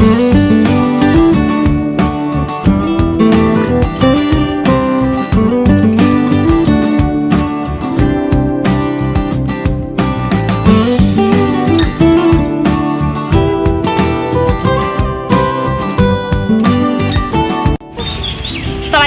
สวั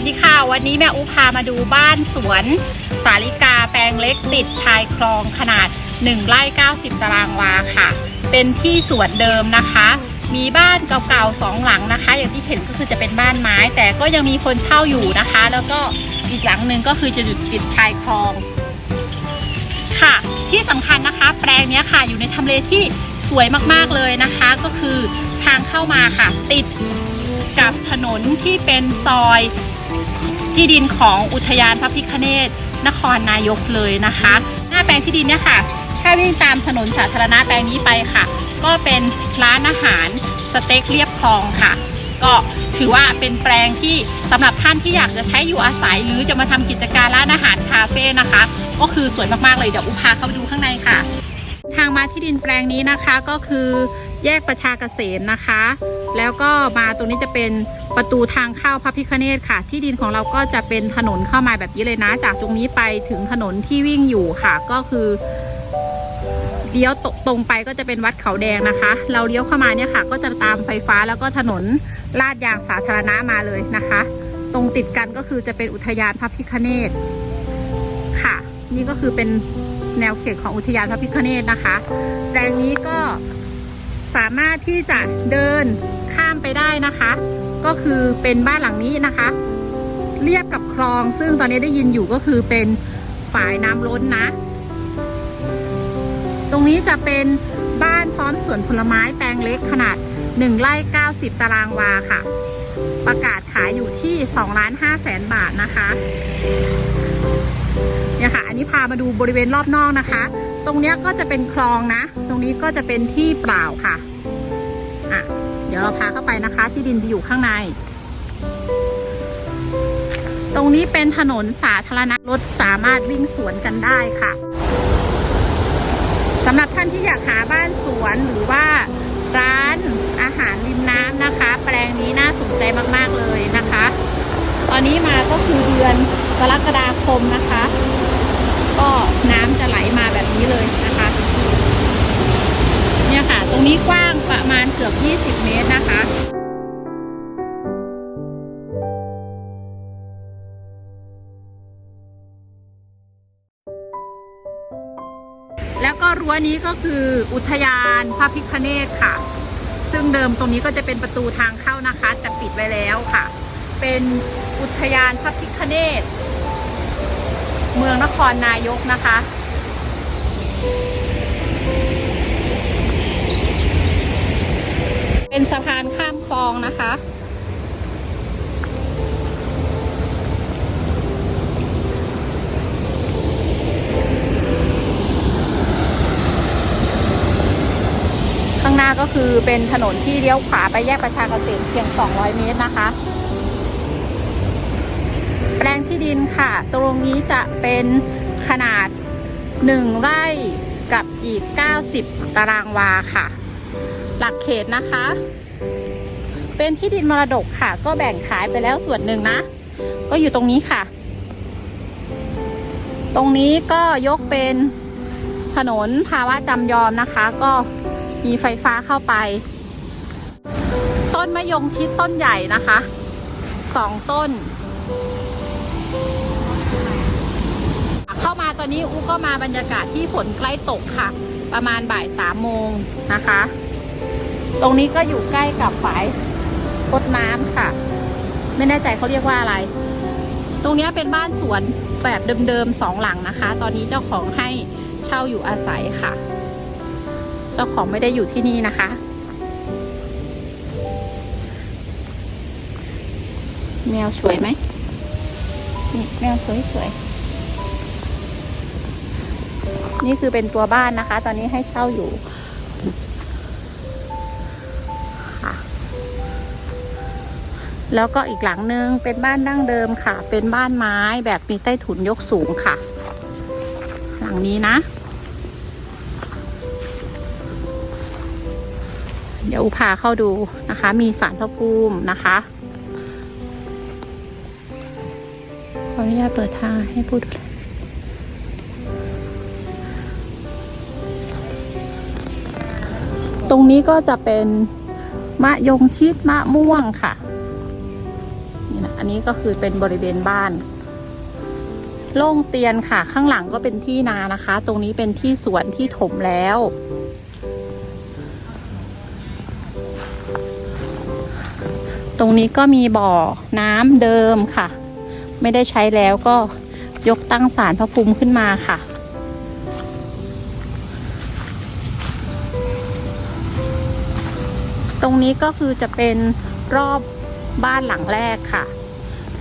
สดีค่ะ วันนี้แม่อุพามาดูบ้านสวน สาลิกาแปลงเล็กติดชายคลองขนาด 1ไร่90 ตารางวาค่ะ เป็นที่สวนเดิมนะคะ มีบ้านเก่าๆสองหลังนะคะ อย่างที่เห็นก็คือจะเป็นบ้านไม้ แต่ก็ยังมีคนเช่าอยู่นะคะ แล้วก็อีกหลังหนึ่งก็คือจะอยู่ติดชายคลอง ค่ะ ที่สำคัญนะคะ แปลงนี้ค่ะอยู่ในทำเลที่สวยมากๆเลยนะคะ ก็คือทางเข้ามาค่ะ ติดกับถนนที่เป็นซอยที่ดินของอุทยานพระพิคเนศนครนายกเลยนะคะ หน้าแปลงที่ดินเนี่ยค่ะ ถ้าวิ่งตามถนนสาธารณะแปลงนี้ไปค่ะ ก็เป็นร้านอาหารสเต็กเรียบคลองค่ะ ก็ถือว่าเป็นแปลงที่สำหรับท่านที่อยากจะใช้อยู่อาศัย หรือจะมาทำกิจการร้านอาหารคาเฟ่นะคะ ก็คือสวยมากๆเลยเดี๋ยวอุพาเข้าไปดูข้างในค่ะ ทางมาที่ดินแปลงนี้นะคะก็คือแยกประชาเกษมนะคะ แล้วก็มาตรงนี้จะเป็นประตูทางเข้าพระพิคเนตค่ะ ที่ดินของเราก็จะเป็นถนนเข้ามาแบบนี้เลยนะ จากตรงนี้ไปถึงถนนที่วิ่งอยู่ค่ะ ก็คือ เลี้ยวตตรงไปก็จะเป็นวัดเขาแดงนะคะ เราเลี้ยวเข้ามาเนี่ยค่ะ ก็จะตามไฟฟ้าแล้วก็ถนนลาดยางสาธารณะมาเลยนะคะ ตรงติดกันก็คือจะเป็นอุทยานพระพิคเนตค่ะ นี่ก็คือเป็นแนวเขตของอุทยานพระพิคเนตนะคะแปลงนี้ก็สามารถที่จะเดินข้ามไปได้นะคะ ก็คือเป็นบ้านหลังนี้นะคะ เรียบกับคลองซึ่งตอนนี้ได้ยินอยู่ก็คือเป็นฝายน้ำล้นนะ ตรงนี้จะเป็นบ้านพร้อมสวนผลไม้แปลงเล็กขนาด 1ไร่90 ตารางวาค่ะ ประกาศขายอยู่ที่2ล้าน5แสนบาทนะคะเนี่ยค่ะ อันนี้พามาดูบริเวณรอบนอกนะคะ ตรงนี้ก็จะเป็นคลองนะ ตรงนี้ก็จะเป็นที่เปล่าค่ะอะ เดี๋ยวเราพาเข้าไปนะคะ ที่ดินจะอยู่ข้างใน ตรงนี้เป็นถนนสาธารณะรถสามารถวิ่งสวนกันได้ค่ะ สำหรับท่านที่อยากหาบ้านสวนหรือว่าร้านอาหารริมน้ำนะคะ แปลงนี้น่าสนใจมากๆเลยนะคะ ตอนนี้มาก็คือเดือนกรกฎาคมนะคะ ก็น้ำจะไหลมาแบบนี้เลยนะคะ เนี่ยค่ะ ตรงนี้กว้างประมาณเกือบ 20 เมตรนะคะ แล้วก็รั้วนี้ก็คืออุทยานพระพิคเนตค่ะ ซึ่งเดิมตรงนี้ก็จะเป็นประตูทางเข้านะคะ แต่ปิดไว้แล้วค่ะ เป็นอุทยานพระพิคเนตเมืองนครนายกนะคะเป็นสะพานข้ามคลองนะคะ ข้างหน้าก็ คือเป็นถนนที่เลี้ยวขวาไปแยกประชากเกษมเพียง 200 เมตรนะคะ แปลงที่ดินค่ะ ตรงนี้จะเป็นขนาด 1 ไร่กับอีก 90 ตารางวาค่ะ หลักเขตนะคะ เป็นที่ดินมรดกค่ะ ก็แบ่งขายไปแล้วส่วนหนึ่งนะ ก็อยู่ตรงนี้ค่ะ ตรงนี้ก็ยกเป็นถนนภาวะจำยอมนะคะ ก็ มีไฟฟ้าเข้าไป ต้นมะยงชิดต้นใหญ่นะคะสองต้น เข้ามาตอนนี้อูก็มาบรรยากาศที่ฝนใกล้ตกค่ะ ประมาณบ่ายสามโมงนะคะ ตรงนี้ก็อยู่ใกล้กับฝายรดน้ำค่ะ ไม่แน่ใจเขาเรียกว่าอะไร ตรงนี้เป็นบ้านสวนแบบเดิมๆสองหลังนะคะ ตอนนี้เจ้าของให้เช่าอยู่อาศัยค่ะ เจ้าของไม่ได้อยู่ที่นี่นะคะ แมวสวยไหมนี่แมวสวยสวยๆนี่คือเป็นตัวบ้านนะคะ ตอนนี้ให้เช่าอยู่แล้วก็อีกหลังนึงเป็นบ้านดั้งเดิมค่ะ เป็นบ้านไม้แบบมีใต้ถุนยกสูงค่ะ หลังนี้นะ ดี๋ยวพาเข้าดูนะคะ มีสารพระภูมินะคะขออนุญาตเปิดทางให้พูดดูเลยตรงนี้ก็จะเป็นมะยงชิดมะม่วงค่ะนี่นะอันนี้ก็คือเป็นบริเวณบ้าน โล่งเตียนค่ะ ข้างหลังก็เป็นที่นานะคะ ตรงนี้เป็นที่สวนที่ถมแล้ว รงนี้ก็มีบ่อน้ำเดิมค่ะ ไม่ได้ใช้แล้วก็ยกตั้งสารพระภูมิขึ้นมาค่ะ ตรงนี้ก็คือจะเป็นรอบบ้านหลังแรกค่ะ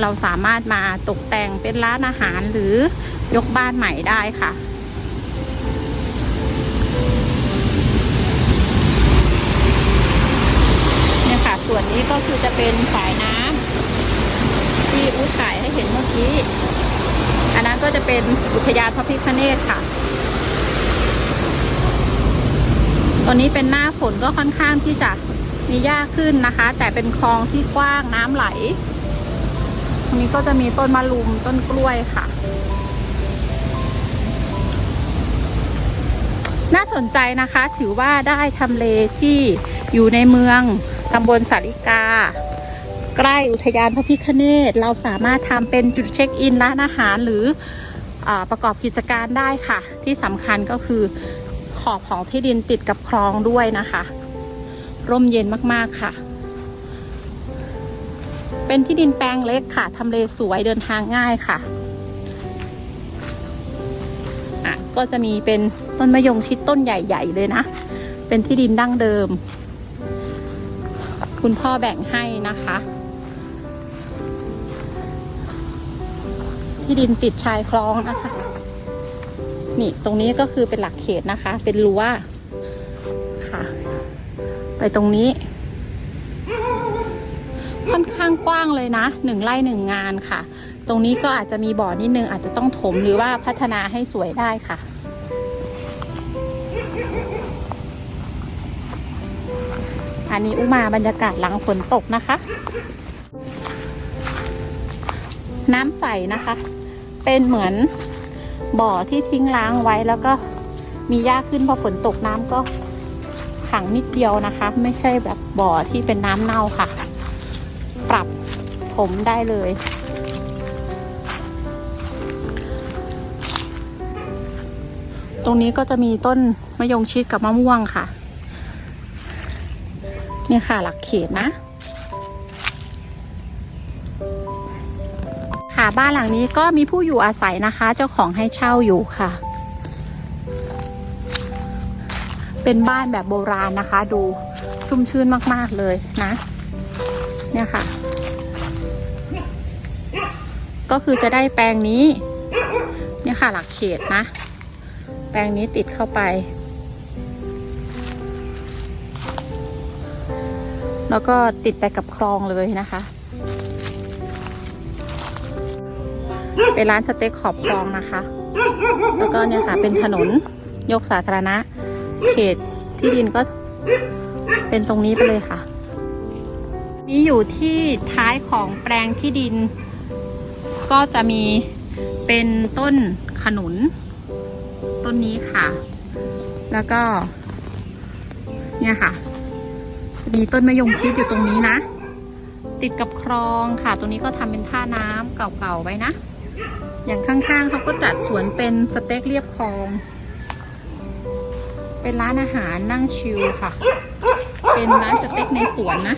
เราสามารถมาตกแต่งเป็นร้านอาหารหรือยกบ้านใหม่ได้ค่ะ ส่วนนี้ก็คือจะเป็นสายน้ำที่อุ้ถ่ายให้เห็นเมื่อกี้ อันนั้นก็จะเป็นอุทยานพระพิฆเนศค่ะ ตอนนี้เป็นหน้าฝนก็ค่อนข้างที่จะมีหญ้าขึ้นนะคะ แต่เป็นคลองที่กว้างน้ำไหลตรงนี้ก็จะมีต้นมะลุมต้นกล้วยค่ะ น่าสนใจนะคะถือว่าได้ทำเลที่อยู่ในเมือง ตำบลสาริกา ใกล้อุทยานพระพิฆเนศเราสามารถทำเป็นจุดเช็คอินร้านอาหารหรืออประกอบกิจการได้ค่ะ ที่สำคัญก็คือขอบของที่ดินติดกับคลองด้วยนะคะ ร่มเย็นมากๆค่ะ เป็นที่ดินแปลงเล็กค่ะทำเลสวยเดินทางง่ายค่ะก็จะมีเป็นต้นมะยงชิดต้นใหญ่ ๆ เลยนะ เป็นที่ดินดั้งเดิม คุณพ่อแบ่งให้นะคะ ที่ดินติดชายคลองนะคะ นี่ตรงนี้ก็คือเป็นหลักเขตนะคะ เป็นรั้วค่ะ ไปตรงนี้ ค่อนข้างกว้างเลยนะหนึ่งไร่หนึ่งงานค่ะ ตรงนี้ก็อาจจะมีบ่อนิดนึงอาจจะต้องถมหรือว่าพัฒนาให้สวยได้ค่ะ อันนี้อุมาบรรยากาศหลังฝนตกนะคะ น้ำใสนะคะ เป็นเหมือนบ่อที่ทิ้งล้างไว้แล้วก็มีหญ้าขึ้นพอฝนตกน้ำก็ขังนิดเดียวนะคะ ไม่ใช่แบบบ่อที่เป็นน้ำเน่าค่ะ ปรับถมได้เลยตรงนี้ก็จะมีต้นมะยงชิดกับมะม่วงค่ะ เนี่ยค่ะหลักเขตนะ ค่ะบ้านหลังนี้ก็มีผู้อยู่อาศัยนะคะ เจ้าของให้เช่าอยู่ค่ะ เป็นบ้านแบบโบราณนะคะ ดูชุ่มชื่นมาก ๆ เลยนะ เนี่ยค่ะ ก็คือจะได้แปลงนี้ เนี่ยค่ะหลักเขตนะ แปลงนี้ติดเข้าไป แล้วก็ติดไปกับคลองเลยนะคะ เป็นร้านสเต็กขอบคลองนะคะ แล้วก็เนี่ยค่ะเป็นถนนยกสาธารณะ เขตที่ดินก็เป็นตรงนี้ไปเลยค่ะ นี่อยู่ที่ท้ายของแปลงที่ดิน ก็จะมีเป็นต้นขนุน ต้นนี้ค่ะ แล้วก็ เนี่ยค่ะ มีต้นมะยงชิดอยู่ตรงนี้นะ ติดกับคลองค่ะ ตรงนี้ก็ทำเป็นท่าน้ำเก่าๆไว้นะ อย่างข้างๆเขาก็จัดสวนเป็นสเต็กเรียบคลอง เป็นร้านอาหารนั่งชิลค่ะ เป็นร้านสเต็กในสวนนะ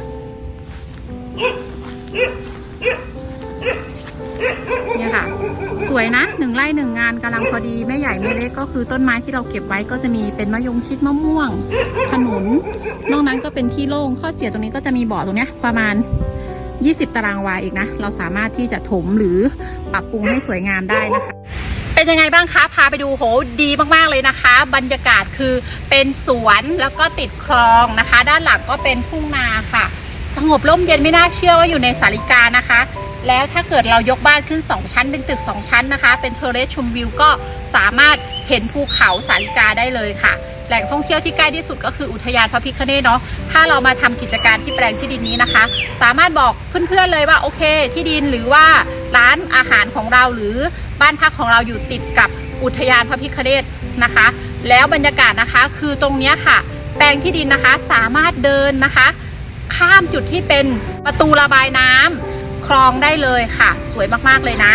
วยนะหนึ่งไร่หนึ่งงานกำลังพอดีไม่ใหญ่ไม่เล็กก็คือต้นไม้ที่เราเก็บไว้ก็จะมีเป็นมะยงชิดมะม่วง ขนุน นอกนั้นก็เป็นที่โล่งข้อเสียตรงนี้ก็จะมีบ่อตรงเนี้ยประมาณ 20 ตารางวาอีกนะ เราสามารถที่จะถมหรือปรับปรุงให้สวยงามได้นะคะ เป็นยังไงบ้างคะ พาไปดูโหดีมากๆเลยนะคะ บรรยากาศคือเป็นสวนแล้วก็ติดคลองนะคะ ด้านหลังก็เป็นทุ่งนาค่ะ สงบร่มเย็นไม่น่าเชื่อว่าอยู่ในสาริกานะคะ แล้วถ้าเกิดเรายกบ้านขึ้น 2 ชั้น เป็นตึก 2 ชั้นนะคะ เป็นเทอร์เรสชมวิวก็สามารถเห็นภูเขาสาลิกาได้เลยค่ะแหล่งท่องเที่ยวที่ใกล้ที่สุดก็คืออุทยานพระพิฆเนศเนาะ ถ้าเรามาทำกิจการที่แปลงที่ดินนี้นะคะ สามารถบอกเพื่อนๆเลยว่าโอเค ที่ดินหรือว่าร้านอาหารของเราหรือบ้านพักของเราอยู่ติดกับอุทยานพระพิฆเนศนะคะ แล้วบรรยากาศนะคะคือตรงนี้ค่ะ แปลงที่ดินนะคะสามารถเดินนะคะ ข้ามจุดที่เป็นประตูระบายน้ำคลองได้เลยค่ะ สวยมากๆเลยนะ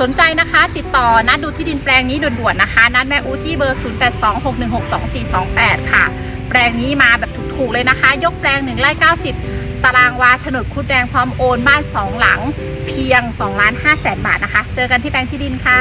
สนใจนะคะติดต่อนัดดูที่ดินแปลงนี้ด่วนๆนะคะ นัดแม่อูที่เบอร์ 0826162428 ค่ะ แปลงนี้มาแบบถูกๆเลยนะคะ ยกแปลง1ไร่90 ตารางวาโฉนดคุดแดงพร้อมโอนบ้าน 2 หลังเพียง2ล้าน5แสนบาทนะคะ เจอกันที่แปลงที่ดินค่ะ